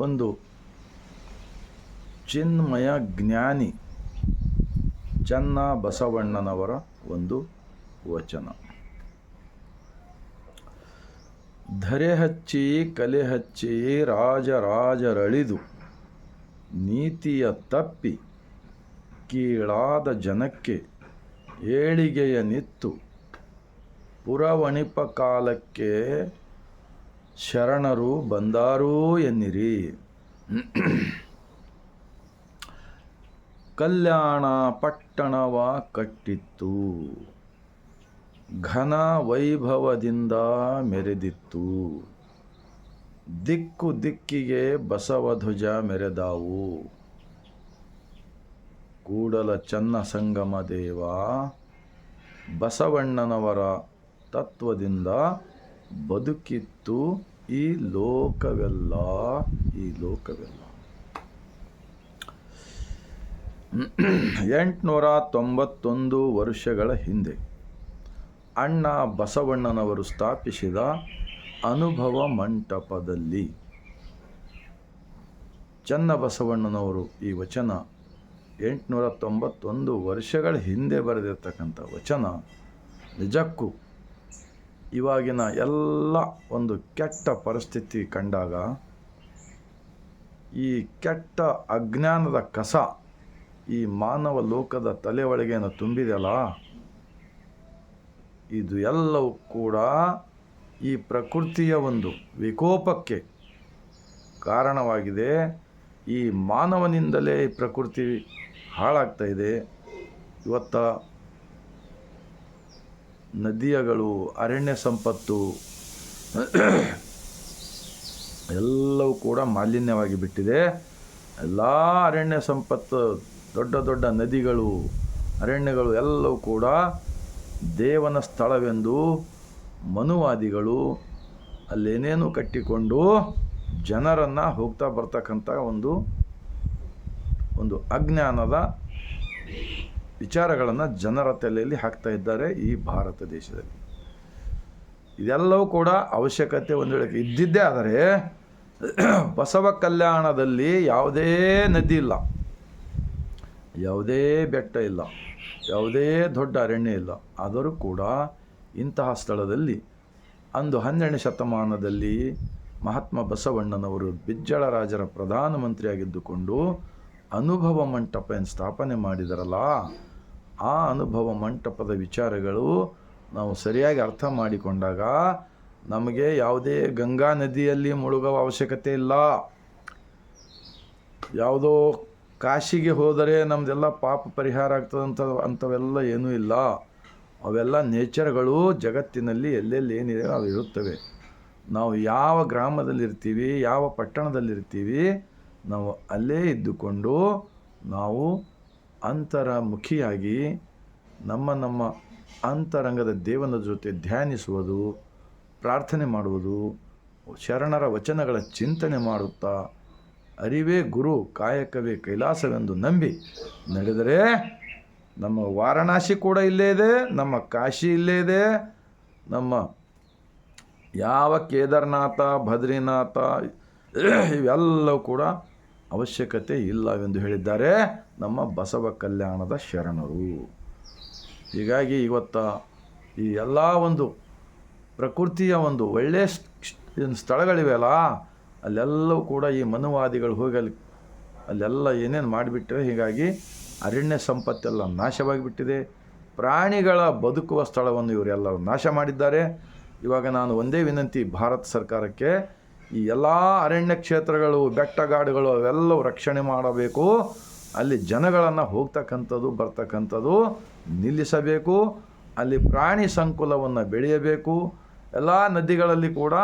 ಒಂದು ಚಿನ್ಮಯ ಜ್ಞಾನಿ ಚನ್ನ ಬಸವಣ್ಣನವರ ಒಂದು ವಚನ. ಧರೆ ಹಚ್ಚಿ ಕಲೆ ಹಚ್ಚಿ ರಾಜರಾಜರಳಿದು ನೀತಿಯ ತಪ್ಪಿ ಕೀಳಾದ ಜನಕ್ಕೆ ಏಳಿಗೆಯ ನಿತ್ತು ಪುರವಣಿಪ ಕಾಲಕ್ಕೆ ಶರಣರು ಬಂದಾರೂ ಎನ್ನಿರಿ. ಕಲ್ಯಾಣ ಪಟ್ಟಣವ ಕಟ್ಟಿತ್ತು. ಘನ ವೈಭವದಿಂದ ಮೆರೆದಿತ್ತು. ದಿಕ್ಕು ದಿಕ್ಕಿಗೆ ಬಸವಧ್ವಜ ಮೆರೆದಾವು. ಕೂಡಲ ಚನ್ನ ಸಂಗಮ ದೇವ ಬಸವಣ್ಣನವರ ತತ್ವದಿಂದ ಬದುಕಿತ್ತು. ಈ ಲೋಕವೆಲ್ಲ ಈ ಲೋಕವೆಲ್ಲ. ಎಂಟುನೂರ ತೊಂಬತ್ತೊಂದು ವರ್ಷಗಳ ಹಿಂದೆ ಅಣ್ಣ ಬಸವಣ್ಣನವರು ಸ್ಥಾಪಿಸಿದ ಅನುಭವ ಮಂಟಪದಲ್ಲಿ ಚನ್ನಬಸವಣ್ಣನವರು ಈ ವಚನ ಎಂಟುನೂರ ತೊಂಬತ್ತೊಂದು ವರ್ಷಗಳ ಹಿಂದೆ ಬರೆದಿರ್ತಕ್ಕಂಥ ವಚನ ನಿಜಕ್ಕೂ ಇವಾಗಿನ ಎಲ್ಲ ಒಂದು ಕೆಟ್ಟ ಪರಿಸ್ಥಿತಿ ಕಂಡಾಗ ಈ ಕೆಟ್ಟ ಅಜ್ಞಾನದ ಕಸ ಈ ಮಾನವ ಲೋಕದ ತಲೆ ಒಳಗೇನು ತುಂಬಿದೆಯಲ್ಲ, ಇದು ಎಲ್ಲವೂ ಕೂಡ ಈ ಪ್ರಕೃತಿಯ ಒಂದು ವಿಕೋಪಕ್ಕೆ ಕಾರಣವಾಗಿದೆ. ಈ ಮಾನವನಿಂದಲೇ ಈ ಪ್ರಕೃತಿ ಹಾಳಾಗ್ತಾ ಇದೆ. ಇವತ್ತ ನದಿಯಗಳು, ಅರಣ್ಯ ಸಂಪತ್ತು, ಎಲ್ಲವೂ ಕೂಡ ಮಾಲಿನ್ಯವಾಗಿ ಬಿಟ್ಟಿದೆ. ಎಲ್ಲ ಅರಣ್ಯ ಸಂಪತ್ತು, ದೊಡ್ಡ ದೊಡ್ಡ ನದಿಗಳು, ಅರಣ್ಯಗಳು ಎಲ್ಲವೂ ಕೂಡ ದೇವನ ಸ್ಥಳವೆಂದು ಮನುವಾದಿಗಳು ಅಲ್ಲೇನೇನು ಕಟ್ಟಿಕೊಂಡು ಜನರನ್ನು ಹೋಗ್ತಾ ಬರ್ತಕ್ಕಂಥ ಒಂದು ಒಂದು ಅಜ್ಞಾನದ ವಿಚಾರಗಳನ್ನು ಜನರ ತಲೆಯಲ್ಲಿ ಹಾಕ್ತಾ ಇದ್ದಾರೆ ಈ ಭಾರತ ದೇಶದಲ್ಲಿ. ಇದೆಲ್ಲವೂ ಕೂಡ ಅವಶ್ಯಕತೆ ಒಂದು ವೇಳೆ ಇದ್ದಿದ್ದೇ ಆದರೆ ಬಸವ ಕಲ್ಯಾಣದಲ್ಲಿ ಯಾವುದೇ ನದಿ ಇಲ್ಲ. ಯಾವುದೇ ಬೆಟ್ಟ ಇಲ್ಲ. ಯಾವುದೇ ದೊಡ್ಡ ಅರಣ್ಯ ಇಲ್ಲ. ಆದರೂ ಕೂಡ ಇಂತಹ ಸ್ಥಳದಲ್ಲಿ ಅಂದು ಹನ್ನೆರಡನೇ ಶತಮಾನದಲ್ಲಿ ಮಹಾತ್ಮ ಬಸವಣ್ಣನವರು ಬಿಜ್ಜಳ ರಾಜರ ಪ್ರಧಾನಮಂತ್ರಿಯಾಗಿದ್ದುಕೊಂಡು ಅನುಭವ ಮಂಟಪ ಸ್ಥಾಪನೆ ಮಾಡಿದರಲ್ಲ? ಆ ಅನುಭವ ಮಂಟಪದ ವಿಚಾರಗಳು ನಾವು ಸರಿಯಾಗಿ ಅರ್ಥ ಮಾಡಿಕೊಂಡಾಗ ನಮಗೆ ಯಾವುದೇ ಗಂಗಾ ನದಿಯಲ್ಲಿ ಮುಳುಗುವ ಅವಶ್ಯಕತೆ ಇಲ್ಲ. ಯಾವುದೋ ಕಾಶಿಗೆ ಹೋದರೆ ನಮ್ಮದೆಲ್ಲ ಪಾಪ ಪರಿಹಾರ ಆಗ್ತದಂಥ ಅಂಥವೆಲ್ಲ ಏನೂ ಇಲ್ಲ. ಅವೆಲ್ಲ ನೇಚರ್ಗಳು ಜಗತ್ತಿನಲ್ಲಿ ಎಲ್ಲೆಲ್ಲಿ ಏನಿದೆ ಅವು ಇರುತ್ತವೆ ನಾವು ಯಾವ ಗ್ರಾಮದಲ್ಲಿರ್ತೀವಿ, ಯಾವ ಪಟ್ಟಣದಲ್ಲಿರ್ತೀವಿ, ನಾವು ಅಲ್ಲೇ ಇದ್ದುಕೊಂಡು ನಾವು ಅಂತರಮುಖಿಯಾಗಿ ನಮ್ಮ ನಮ್ಮ ಅಂತರಂಗದ ದೇವನ ಜೊತೆ ಧ್ಯಾನಿಸುವುದು, ಪ್ರಾರ್ಥನೆ ಮಾಡುವುದು, ಶರಣರ ವಚನಗಳ ಚಿಂತನೆ ಮಾಡುತ್ತಾ ಅರಿವೇ ಗುರು, ಕಾಯಕವೇ ಕೈಲಾಸವೆಂದು ನಂಬಿ ನಡೆದರೆ ನಮ್ಮ ವಾರಣಾಸಿ ಕೂಡ ಇಲ್ಲೇ ಇದೆ, ನಮ್ಮ ಕಾಶಿ ಇಲ್ಲೇ ಇದೆ, ನಮ್ಮ ಯಾವ ಕೇದಾರನಾಥ, ಬದ್ರಿನಾಥ ಇವೆಲ್ಲವೂ ಕೂಡ ಅವಶ್ಯಕತೆ ಇಲ್ಲವೆಂದು ಹೇಳಿದ್ದಾರೆ ನಮ್ಮ ಬಸವ ಕಲ್ಯಾಣದ ಶರಣರು. ಹೀಗಾಗಿ ಇವತ್ತ ಈ ಎಲ್ಲ ಒಂದು ಪ್ರಕೃತಿಯ ಒಂದು ಒಳ್ಳೆಯ ಸ್ಥಳಗಳಿವೆಯಲ್ಲ ಅಲ್ಲೆಲ್ಲವೂ ಕೂಡ ಈ ಮನುವಾದಿಗಳು ಹೋಗಲಿ ಅಲ್ಲಿ ಅಲ್ಲೆಲ್ಲ ಏನೇನು ಮಾಡಿಬಿಟ್ಟರೆ ಹೀಗಾಗಿ ಅರಣ್ಯ ಸಂಪತ್ತೆಲ್ಲ ನಾಶವಾಗಿಬಿಟ್ಟಿದೆ. ಪ್ರಾಣಿಗಳ ಬದುಕುವ ಸ್ಥಳವನ್ನು ಇವರೆಲ್ಲರೂ ನಾಶ ಮಾಡಿದ್ದಾರೆ. ಇವಾಗ ನಾನು ಒಂದೇ ವಿನಂತಿ, ಭಾರತ ಸರ್ಕಾರಕ್ಕೆ ಈ ಎಲ್ಲ ಅರಣ್ಯ ಕ್ಷೇತ್ರಗಳು, ಬೆಟ್ಟಗಾಡುಗಳು ಅವೆಲ್ಲವೂ ರಕ್ಷಣೆ ಮಾಡಬೇಕು. ಅಲ್ಲಿ ಜನಗಳನ್ನು ಹೋಗ್ತಕ್ಕಂಥದ್ದು, ಬರ್ತಕ್ಕಂಥದ್ದು ನಿಲ್ಲಿಸಬೇಕು. ಅಲ್ಲಿ ಪ್ರಾಣಿ ಸಂಕುಲವನ್ನು ಬೆಳೆಯಬೇಕು. ಎಲ್ಲ ನದಿಗಳಲ್ಲಿ ಕೂಡ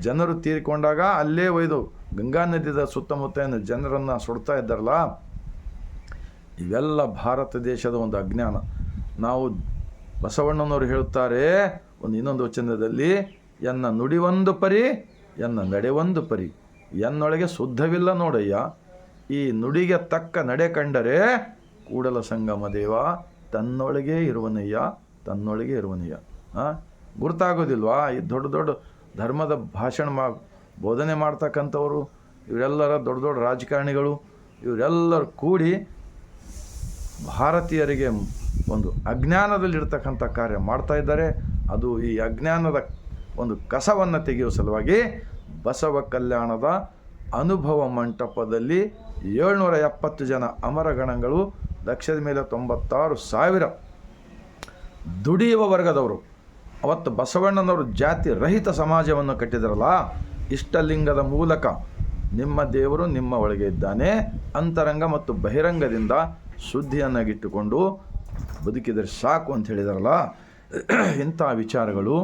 ಜನರು ತೀರಿಕೊಂಡಾಗ ಅಲ್ಲೇ ಒಯ್ದು ಗಂಗಾ ನದಿದ ಸುತ್ತಮುತ್ತ ಜನರನ್ನು ಸುಡ್ತಾ ಇದ್ದಾರಲ್ಲ, ಇವೆಲ್ಲ ಭಾರತ ದೇಶದ ಒಂದು ಅಜ್ಞಾನ. ನಾವು ಬಸವಣ್ಣನವರು ಹೇಳುತ್ತಾರೆ, ಒಂದು ಇನ್ನೊಂದು ವಚನದಲ್ಲಿ, ಎನ್ನ ನುಡಿ ಒಂದು ಪರಿ ಎನ್ನ ನಡೆ ಒಂದು ಪರಿ. ಎನ್ನೊಳಗೆ ಶುದ್ಧವಿಲ್ಲ ನೋಡಯ್ಯ. ಈ ನುಡಿಗೆ ತಕ್ಕ ನಡೆ ಕಂಡರೆ ಕೂಡಲ ಸಂಗಮ ದೇವ ತನ್ನೊಳಗೆ ಇರುವನಯ್ಯ ತನ್ನೊಳಗೆ ಇರುವನಯ್ಯ. ಗುರ್ತಾಗೋದಿಲ್ವಾ? ಈ ದೊಡ್ಡ ದೊಡ್ಡ ಧರ್ಮದ ಭಾಷಣ ಮಾ ಬೋಧನೆ ಮಾಡ್ತಕ್ಕಂಥವರು, ಇವರೆಲ್ಲರ ದೊಡ್ಡ ದೊಡ್ಡ ರಾಜಕಾರಣಿಗಳು, ಇವರೆಲ್ಲರೂ ಕೂಡಿ ಭಾರತೀಯರಿಗೆ ಒಂದು ಅಜ್ಞಾನದಲ್ಲಿರ್ತಕ್ಕಂಥ ಕಾರ್ಯ ಮಾಡ್ತಾ ಇದ್ದಾರೆ. ಅದು ಈ ಅಜ್ಞಾನದ ಒಂದು ಕಸವನ್ನು ತೆಗೆಯುವ ಸಲುವಾಗಿ ಬಸವ ಕಲ್ಯಾಣದ ಅನುಭವ ಮಂಟಪದಲ್ಲಿ ಏಳ್ನೂರ ಎಪ್ಪತ್ತು ಜನ ಅಮರಗಣಗಳು ಲಕ್ಷದ ಮೇಲೆ ತೊಂಬತ್ತಾರು ಸಾವಿರ ದುಡಿಯುವ ವರ್ಗದವರು. ಅವತ್ತು ಬಸವಣ್ಣನವರು ಜಾತಿ ರಹಿತ ಸಮಾಜವನ್ನು ಕಟ್ಟಿದರಲ್ಲ, ಇಷ್ಟಲಿಂಗದ ಮೂಲಕ ನಿಮ್ಮ ದೇವರು ನಿಮ್ಮ ಒಳಗೆ ಇದ್ದಾನೆ. ಅಂತರಂಗ ಮತ್ತು ಬಹಿರಂಗದಿಂದ ಶುದ್ಧಿಯನ್ನಾಗಿಟ್ಟುಕೊಂಡು ಬದುಕಿದರೆ ಸಾಕು ಅಂತ ಹೇಳಿದಾರಲ್ಲ. ಇಂಥ ವಿಚಾರಗಳು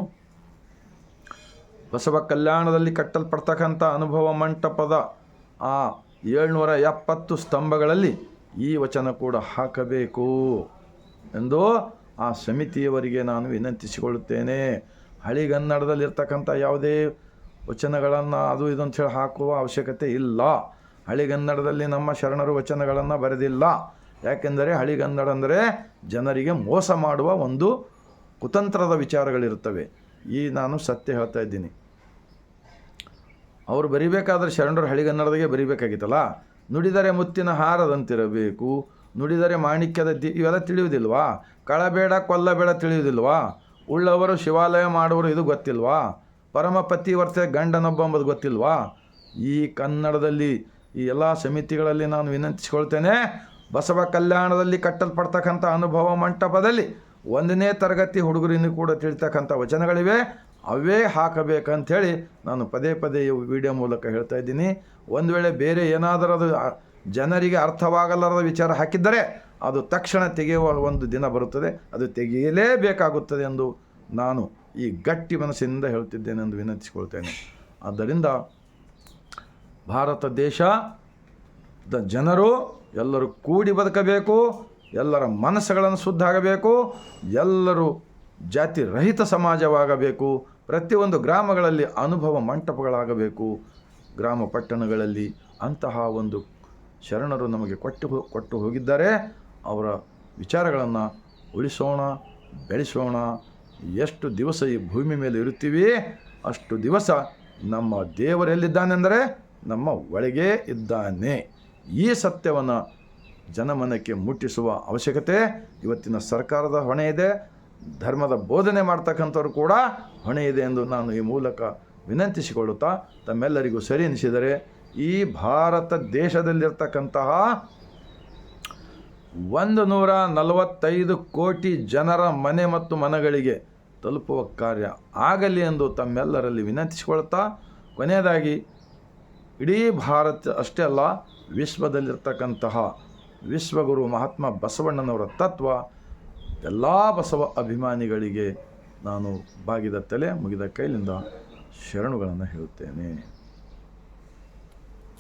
ಬಸವ ಕಲ್ಯಾಣದಲ್ಲಿ ಕಟ್ಟಲ್ಪಡ್ತಕ್ಕಂಥ ಅನುಭವ ಮಂಟಪದ ಆ ಏಳ್ನೂರ ಎಪ್ಪತ್ತು ಸ್ತಂಭಗಳಲ್ಲಿ ಈ ವಚನ ಕೂಡ ಹಾಕಬೇಕು ಎಂದು ಆ ಸಮಿತಿಯವರಿಗೆ ನಾನು ವಿನಂತಿಸಿಕೊಳ್ಳುತ್ತೇನೆ. ಹಳಿಗನ್ನಡದಲ್ಲಿರ್ತಕ್ಕಂಥ ಯಾವುದೇ ವಚನಗಳನ್ನು ಅದು ಇದು ಹೇಳಿ ಹಾಕುವ ಅವಶ್ಯಕತೆ ಇಲ್ಲ. ಹಳಿಗನ್ನಡದಲ್ಲಿ ನಮ್ಮ ಶರಣರು ವಚನಗಳನ್ನು ಬರೆದಿಲ್ಲ. ಯಾಕೆಂದರೆ ಹಳಿಗನ್ನಡ ಅಂದರೆ ಜನರಿಗೆ ಮೋಸ ಮಾಡುವ ಒಂದು ಕುತಂತ್ರದ ವಿಚಾರಗಳಿರುತ್ತವೆ. ಈ ನಾನು ಸತ್ಯ ಹೇಳ್ತಾ ಇದ್ದೀನಿ. ಅವರು ಬರಿಬೇಕಾದ್ರೆ ಶರಣರು ಹಳಿಗನ್ನಡದಾಗೆ ಬರಿಬೇಕಾಗಿತ್ತಲ್ಲ? ನುಡಿದರೆ ಮುತ್ತಿನ ಹಾರದಂತಿರಬೇಕು. ನುಡಿದರೆ ಮಾಣಿಕ್ಯದ ದಿ ಇವೆಲ್ಲ ತಿಳಿಯುವುದಿಲ್ವಾ? ಕಳಬೇಡ, ಕೊಲ್ಲಬೇಡ ತಿಳಿಯುವುದಿಲ್ವಾ? ಉಳ್ಳವರು ಶಿವಾಲಯ ಮಾಡುವರು ಇದು ಗೊತ್ತಿಲ್ವಾ? ಪರಮಪತಿ ವರ್ಷ ಗಂಡನೊಬ್ಬ ಎಂಬುದು ಗೊತ್ತಿಲ್ವಾ? ಈ ಕನ್ನಡದಲ್ಲಿ, ಈ ಎಲ್ಲ ಸಮಿತಿಗಳಲ್ಲಿ ನಾನು ವಿನಂತಿಸಿಕೊಳ್ತೇನೆ, ಬಸವ ಕಲ್ಯಾಣದಲ್ಲಿ ಕಟ್ಟಲ್ಪಡ್ತಕ್ಕಂಥ ಅನುಭವ ಮಂಟಪದಲ್ಲಿ ಒಂದನೇ ತರಗತಿ ಹುಡುಗರಿಗೂ ಕೂಡ ತಿಳಿತಕ್ಕಂಥ ವಚನಗಳಿವೆ. ಅವೇ ಹಾಕಬೇಕಂಥೇಳಿ ನಾನು ಪದೇ ಪದೇ ವಿಡಿಯೋ ಮೂಲಕ ಹೇಳ್ತಾ ಇದ್ದೀನಿ. ಒಂದು ವೇಳೆ ಬೇರೆ ಏನಾದರೂ ಅದು ಜನರಿಗೆ ಅರ್ಥವಾಗಲಾರದ ವಿಚಾರ ಹಾಕಿದ್ದರೆ ಅದು ತಕ್ಷಣ ತೆಗೆಯುವ ಒಂದು ದಿನ ಬರುತ್ತದೆ. ಅದು ತೆಗೆಯಲೇಬೇಕಾಗುತ್ತದೆ ಎಂದು ನಾನು ಈ ಗಟ್ಟಿ ಮನಸ್ಸಿನಿಂದ ಹೇಳ್ತಿದ್ದೇನೆ ಎಂದು ವಿನಂತಿಸಿಕೊಳ್ತೇನೆ. ಆದ್ದರಿಂದ ಭಾರತ ದೇಶ, ದ ಜನರು ಎಲ್ಲರೂ ಕೂಡಿ ಬದುಕಬೇಕು, ಎಲ್ಲರ ಮನಸ್ಸುಗಳನ್ನು ಶುದ್ಧ ಆಗಬೇಕು, ಎಲ್ಲರೂ ಜಾತಿ ರಹಿತ ಸಮಾಜವಾಗಬೇಕು, ಪ್ರತಿಯೊಂದು ಗ್ರಾಮಗಳಲ್ಲಿ ಅನುಭವ ಮಂಟಪಗಳಾಗಬೇಕು. ಗ್ರಾಮ ಪಟ್ಟಣಗಳಲ್ಲಿ ಅಂತಹ ಒಂದು ಶರಣರು ನಮಗೆ ಕೊಟ್ಟು ಕೊಟ್ಟು ಹೋಗಿದ್ದಾರೆ. ಅವರ ವಿಚಾರಗಳನ್ನು ಉಳಿಸೋಣ, ಬೆಳೆಸೋಣ. ಎಷ್ಟು ದಿವಸ ಈ ಭೂಮಿ ಮೇಲೆ ಇರುತ್ತೀವಿ, ಅಷ್ಟು ದಿವಸ ನಮ್ಮ ದೇವರೆಲ್ಲಿದ್ದಾನೆಂದರೆ ನಮ್ಮ ಒಳಗೇ ಇದ್ದಾನೆ. ಈ ಸತ್ಯವನ್ನು ಜನಮನಕ್ಕೆ ಮುಟ್ಟಿಸುವ ಅವಶ್ಯಕತೆ ಇವತ್ತಿನ ಸರ್ಕಾರದ ಹೊಣೆ ಇದೆ. ಧರ್ಮದ ಬೋಧನೆ ಮಾಡ್ತಕ್ಕಂಥವ್ರು ಕೂಡ ಹೊಣೆ ಇದೆ ಎಂದು ನಾನು ಈ ಮೂಲಕ ವಿನಂತಿಸಿಕೊಳ್ಳುತ್ತಾ ತಮ್ಮೆಲ್ಲರಿಗೂ ಸರಿ ಎನಿಸಿದರೆ, ಈ ಭಾರತ ದೇಶದಲ್ಲಿರ್ತಕ್ಕಂತಹ ಒಂದು ನೂರ ನಲವತ್ತೈದು ಕೋಟಿ ಜನರ ಮನೆ ಮತ್ತು ಮನಗಳಿಗೆ ತಲುಪುವ ಕಾರ್ಯ ಆಗಲಿ ಎಂದು ತಮ್ಮೆಲ್ಲರಲ್ಲಿ ವಿನಂತಿಸಿಕೊಳ್ತಾ ಕೊನೆಯದಾಗಿ, ಇಡೀ ಭಾರತ ಅಷ್ಟೇ ಅಲ್ಲ, ವಿಶ್ವದಲ್ಲಿರ್ತಕ್ಕಂತಹ ವಿಶ್ವಗುರು ಮಹಾತ್ಮ ಬಸವಣ್ಣನವರ ತತ್ವ ಎಲ್ಲ ಬಸವ ಅಭಿಮಾನಿಗಳಿಗೆ ನಾನು ಬಾಗಿದ ತಲೆ ಮುಗಿದ ಕೈಲಿಂದ ಶರಣುಗಳನ್ನು ಹೇಳುತ್ತೇನೆ.